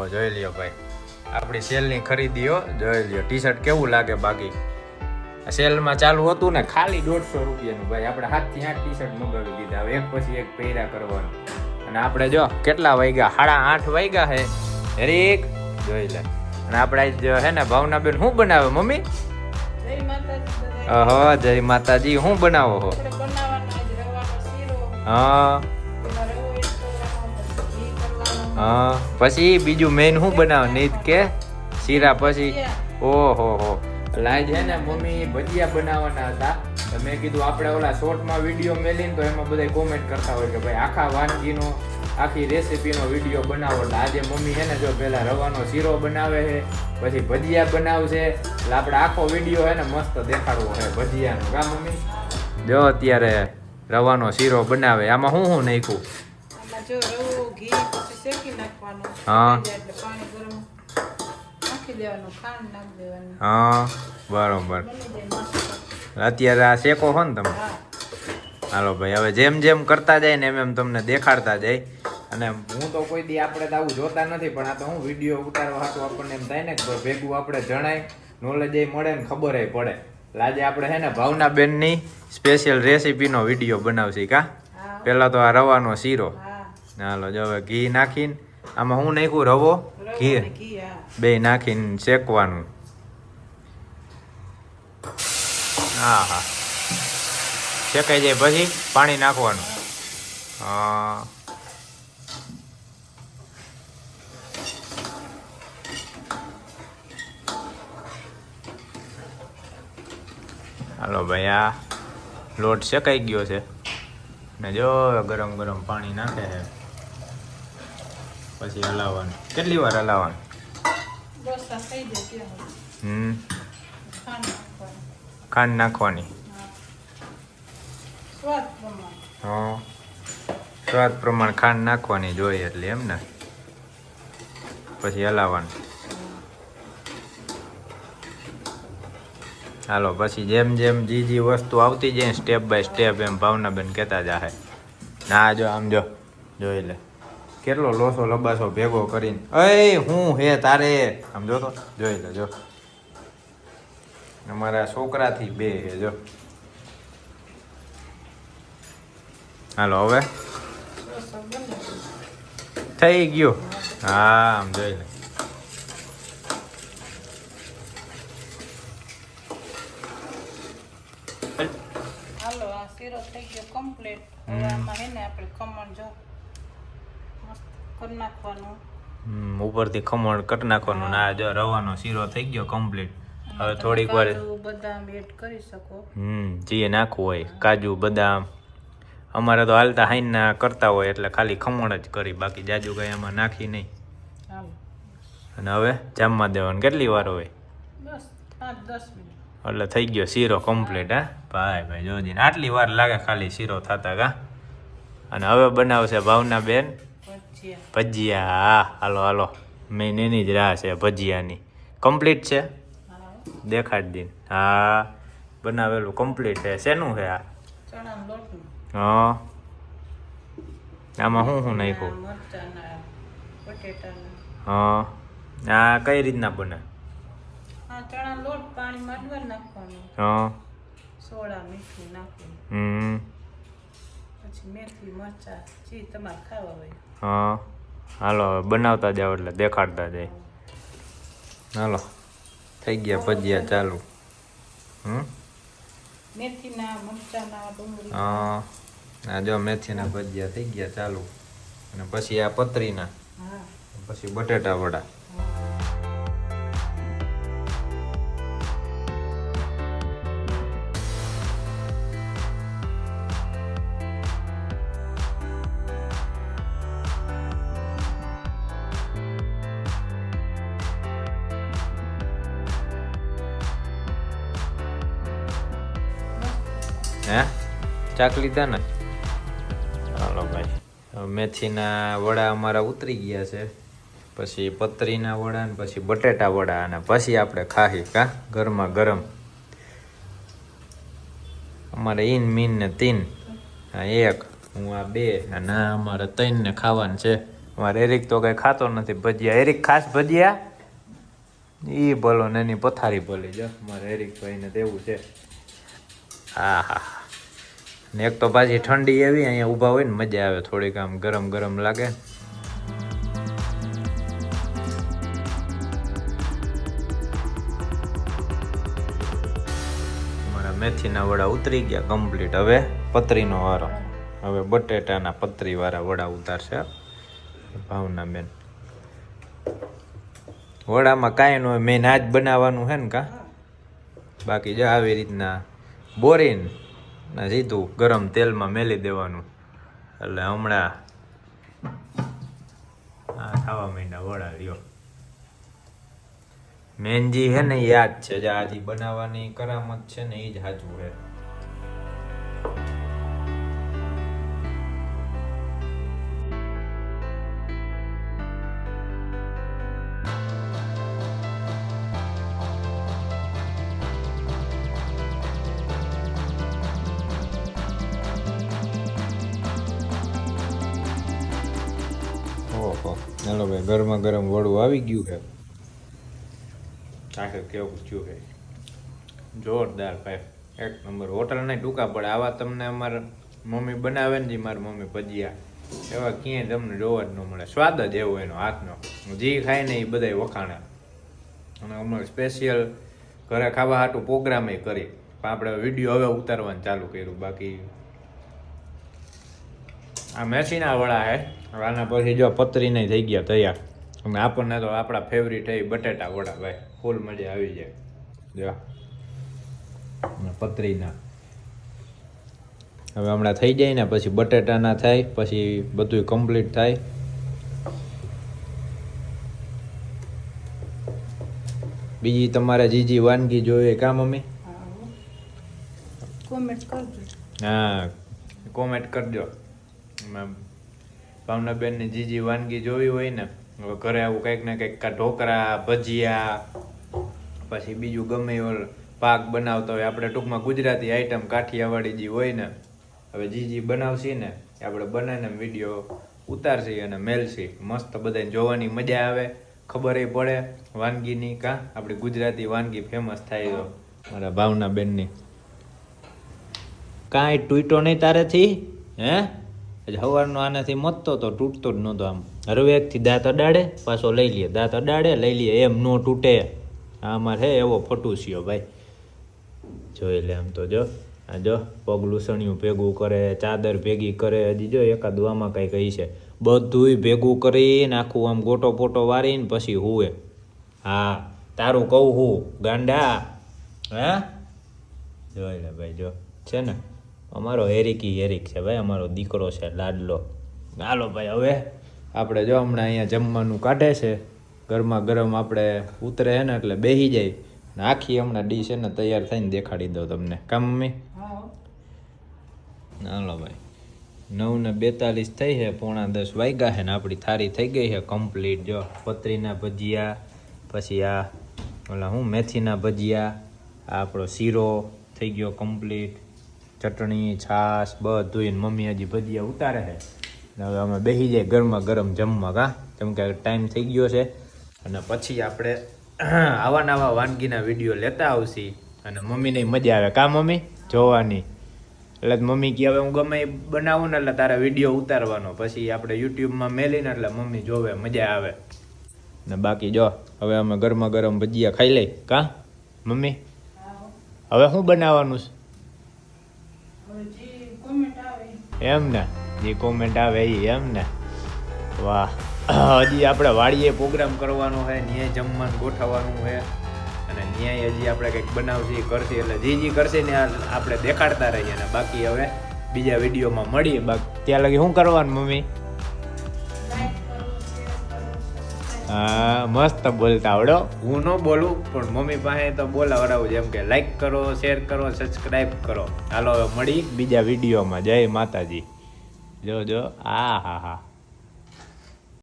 ઓહો જોઈ લ્યો ભાઈ. આપણી સેલની ખરીદી હો જોઈ લ્યો. ટી શર્ટ કેવું લાગે બાકી? સેલમાં ચાલુ હતું ને ખાલી દોઢસો રૂપિયાનું ભાઈ. આપણે હાથથી આઠ ટી શર્ટ મંગાવી દીધા હવે એક પછી એક પહેર્યા કરવાનું. અને આપણે જો કેટલા વાગ્યા? સાડા આઠ વાગ્યા હે. હરેક જોઈ લે. અને આપણે આજ જો હે ને ભાવનાબેન શું બનાવે મમ્મી? જય માતાજી બધાય. ઓહો જય માતાજી. શું બનાવો હો. હા. હા પછી બીજું મેન શું બનાવે? નહીં કે? શીરા પછી? ઓહો હો. લાજ છે ને મમ્મી ભજીયા બનાવવાના હતા. તો મેં કીધું આપણે ઓલા શોર્ટમાં વીડિયો મેલીને તો એમાં બધા કોમેન્ટ કરતા હોય કે ભાઈ આખા વાનગીનો આખી રેસીપીનો વીડિયો બનાવો. એટલે આજે મમ્મી છે ને જો પહેલાં રવાનો શીરો બનાવે છે પછી ભજીયા બનાવશે. એટલે આપણે આખો વીડિયો છે ને મસ્ત દેખાડવો છે ભજીયાનો. કા મમ્મી? જો અત્યારે રવાનો શીરો બનાવે. આમાં હું શું નાખ્યું? આમાં જો રવો, ઘી શેકી નાખવાનું. હા. એટલે પાણી ગરમ નાખી દેવાનું, ખાંડ નાખી દેવાની. હા બરોબર. અત્યારે આ શેકો હો ને તમે. હાલો ભાઈ હવે જેમ જેમ કરતા જાય ને એમ એમ તમને દેખાડતા જાય અને હું તો કોઈ દી આપણે તો આવું જોતા નથી પણ આ તો હું વીડિયો ઉતારવા હાટું આપણને એમ થાય ને કે ભેગું આપણે જણાય નોલેજ એ મળે ને ખબર એ પડે આજે આપણે હે ને ભાવના બેનની સ્પેશિયલ રેસીપીનો વીડિયો બનાવશી કા પહેલાં તો આ રવાનો શીરો. હાલો જો હવે ઘી નાખીને આમાં હું નાખ્યું રવો ઘી. બે નાખીને શેકવાનું. હા હા. શેકાઈ જાય પછી પાણી નાખવાનું. હા. હાલો ભાઈ આ લોટ શેકાઈ ગયો છે. ને જો ગરમ ગરમ પાણી નાખે છે. પછી હલાવવાનું. કેટલી વાર હલાવવાનું. હમ. ખાંડ નાખવાની. ખાંડ હા. સ્વાદ પ્રમાણે. હા. સ્વાદ પ્રમાણે ખાંડ નાખવાની જોઈએ એટલે એમ ને? પછી હલાવવાનું. હાલો પછી જેમ જેમ જી જી વસ્તુ આવતી જાય સ્ટેપ બાય સ્ટેપ એમ ભાવનાબેન કહેતા જાહે. ના જો આમ જો. જોઈ લે. કેટલો લોસો લબાસો ભેગો કરીને? અય, હું હે તારે? આમ જો તો જોઈ લેજો અમારા છોકરાથી બે હે, જો. હાલો, હવે. થઈ ગયો. હા, આમ જોઈ લે. હાલો, આ શીરો થઈ ગયો કમ્પ્લીટ હવે આમાં હે ને આપણે ખમણ જો. કરી નાખવાનું. ઉપરથી ખમણ કટ નાખવાનું ના જો રવાનો શીરો થઈ ગયો કમ્પ્લીટ હવે થોડીક વાર બદામ એડ કરી શકો. હમ જે નાખવું હોય કાજુ બદામ. અમારે તો હાલતા હાઈના કરતા હોય એટલે ખાલી ખમણ જ કરી બાકી જાજુ કઈ એમાં નાખી નહીં. અને હવે જામમાં દેવાનું કેટલી વાર હોય? બસ પાંચ દસ મિનિટ. એટલે થઈ ગયો શીરો કમ્પ્લીટ હા? ભાઈ ભાઈ જોજી. આટલી વાર લાગે ખાલી શીરો થતા કા? અને હવે બનાવશે ભાવના બેન ભજીયા. હાલો હાલો. મેં એની જ રાહ છે ભજીયાની. કમ્પ્લીટ છે? દેખાડ દીન હા બનાવેલું કમ્પ્લીટ છે. શેનું છે આ? હા. આમાં શું શું નાખ્યું? હા. આ કઈ રીતના બને? હા ચણા લોટ પાણી અડવા નાખવાનું. હા. સોડા મીઠું નાખવું હમ. પછી મેથી મરચાં જે તમારે ખાવા હોય. હા. હાલો બનાવતા જાઓ એટલે દેખાડતા જાય. હાલો. થઈ ગયા ભજીયા ચાલુ. હમ? મેથીના મરચાંના ડુંગળી હા. આ જો મેથીના ભજીયા થઈ ગયા ચાલુ. અને પછી આ પતરીના. પછી બટેટા વડા. હે? ચાક લીધા ને? હાલો ભાઈ. મેથીના વડા અમારા ઉતરી ગયા છે. પછી પતરીના વડા ને પછી બટેટા વડા અને પછી આપણે ખાહી કા? ગરમા ગરમ. અમારે ઈન મીન ને તીન. આ એક હું આ બે અને અમારે ત્રણ ને ખાવાનું છે. અમારે એરિક તો કઈ ખાતો નથી. ભજીયા એરિક ખાસ ભજીયા? ઈ ભલો ને એની પથારી ભલી. જ મારે એરિક ભાઈને દેવું છે. હા હા ને એક તો પાછી ઠંડી એવી અહીંયા ઊભા હોય ને મજા આવે, થોડીક આમ ગરમ ગરમ લાગે. મારા મેથીના વડા ઉતરી ગયા કમ્પ્લીટ હવે પતરીનો વારો. હવે બટેટાના પતરી વાળા વડા ઉતારશે. ભાવના બેન. વડામાં કાંઈ ન હોય, મેં આજ બનાવવાનું છે ને કા? બાકી જો આવી રીતના બોરીન ને સીધું ગરમ તેલમાં મેલી દેવાનું. એટલે હમણાં આ ખાવા માંડ્યા વડા રહ્યો મેનજી હે ને યાદ છે, જે આજી બનાવવાની કરામત છે ને એ જ સાચું છે ચાલો ભાઈ, ગરમા ગરમ વડું આવી ગયું છે. આખે કેવું થયું છે? જોરદાર ભાઈ, એક નંબર. હોટલ નહીં, ટૂંકા પડે. આવા તમને અમારા મમ્મી બનાવે ને જી મારી મમ્મી ભજીયા. એવા ક્યાંય તમને જોવા જ ન મળે. સ્વાદ જ એવો એનો, હાથનો. જે ખાય ને એ બધાય વખાણે. અને અમારે સ્પેશિયલ ઘરે ખાવા હાટું પ્રોગ્રામે કરી. પણ આપણે વીડિયો હવે ઉતારવાનું ચાલુ કર્યું. બાકી આ મેસીના વડા હે. આના પછી જો પતરી નહીં થઈ ગયા તૈયાર. અને આપણને તો આપણા ફેવરિટ છે બટેટા વડા ભાઈ. ફૂલ મજા આવી જાય. જો. પતરીના. હવે હમણાં થઈ જાય ને પછી બટેટાના થાય પછી બધું કમ્પ્લીટ થાય. બીજી તમારે જીજી વાનગી જોઈએ કા મમ્મી? કોમેન્ટ કરજો. હા કોમેન્ટ કરજો. એમાં જે જીજી વાનગી જોવી હોય ને ઘરે આવું કંઈક ને કંઈક કા ઢોકળા ભજીયા, પછી બીજું ગમે એવો પાક બનાવતા હોય, આપણે ટૂંકમાં ગુજરાતી આઈટમ કાઠિયાવાડી જે હોય ને, હવે જીજી બનાવશી ને, આપણે બનાવીને વીડિયો ઉતારશી અને મેલશી. મસ્ત બધાને જોવાની મજા આવે, ખબર એ પડે વાનગીની કા, આપણી ગુજરાતી વાનગી ફેમસ થાય તો મારા ભાવના બેનની કાંઈ તૂટ્યો નહીં તારેથી, હે? આજે સવારનો આનાથી મતતો તો તૂટતો જ નહોતો આમ. હરવેકથી દાંત અડાડે, પાછો લઈ લે. દાંત અડાડે, લઈ લે. એમ નો તૂટે. આ અમારે હે એવો ફટુસિયો ભાઈ. જોઈ લે આમ તો જો. આ જો, પગલું સણિયું ભેગું કરે, ચાદર ભેગી કરે. હજી જો એકાદ આમાં કંઈ કહી છે. બધુંય ભેગું કરીને આખું આમ ગોટો પોટો વારીને પછી હુએ. હા, તારું કહું હું, ગાંડા. હે? જોઈ લે ભાઈ, જો. છે ને? અમારો હેરિકી હેરિક છે ભાઈ અમારો દીકરો છે લાડલો. હાલો ભાઈ હવે આપણે જો હમણાં અહીંયા જમવાનું કાઢે છે ગરમા ગરમ આપણે ઉતરે છે ને એટલે બેસી જાય. ને આખી હમણાં ડીશ છે ને તૈયાર થઈને દેખાડી દઉં તમને. કામ મમ્મી? હાલો ભાઈ. નવ ને બેતાલીસ થઈ છે પોણા દસ વાગ્યા છે ને આપણી થાળી થઈ ગઈ છે કમ્પ્લીટ જો પતરીના ભજીયા પછી આ ઓલા હું મેથીના ભજીયા આ આપણો શીરો થઈ ગયો કમ્પ્લીટ ચટણી છાશ બધું એને મમ્મી હજી ભજીયા ઉતારે છે. હવે અમે બેસી જાય ગરમા ગરમ જમવા કા? કેમ કે ટાઈમ થઈ ગયો છે. અને પછી આપણે આવા નવા વાનગીના વીડિયો લેતા આવશી. અને મમ્મીને મજા આવે. કા મમ્મી? જોવાની. એટલે મમ્મી કે હવે હું ગમે એ બનાવું ને એટલે તારા વીડિયો ઉતારવાનો. પછી આપણે યુટ્યુબમાં મેલીને એટલે મમ્મી જોવે મજા આવે. ને બાકી જો હવે અમે ગરમા ગરમ ભજીયા ખાઈ લઈ કા? મમ્મી? હવે શું બનાવવાનું છે હવે જે કોમેન્ટ આવે ઈ. એમ ને, જે કોમેન્ટ આવે એ એમ ને. વાહ. હજી આપણે વાડીએ પ્રોગ્રામ કરવાનો છે ન્યાય જમવાનું ગોઠવવાનું છે અને ન્યાય હજી આપણે કંઈક બનાવશે કરશે, એટલે જે જે કરશે ને આપણે દેખાડતા રહીએ. ને બાકી હવે બીજા વિડીયોમાં મળીએ. બાકી ત્યાં લગી શું કરવાનું, મમ્મી? હા મસ્ત બોલતા આવડો. હું ન બોલું પણ મમ્મી પાસે તો બોલાવડાવું જેમ કે લાઈક કરો શેર કરો સબસ્ક્રાઈબ કરો. હાલો મળી. બીજા વિડીયોમાં. જય માતાજી. જો જો. આ હા હા.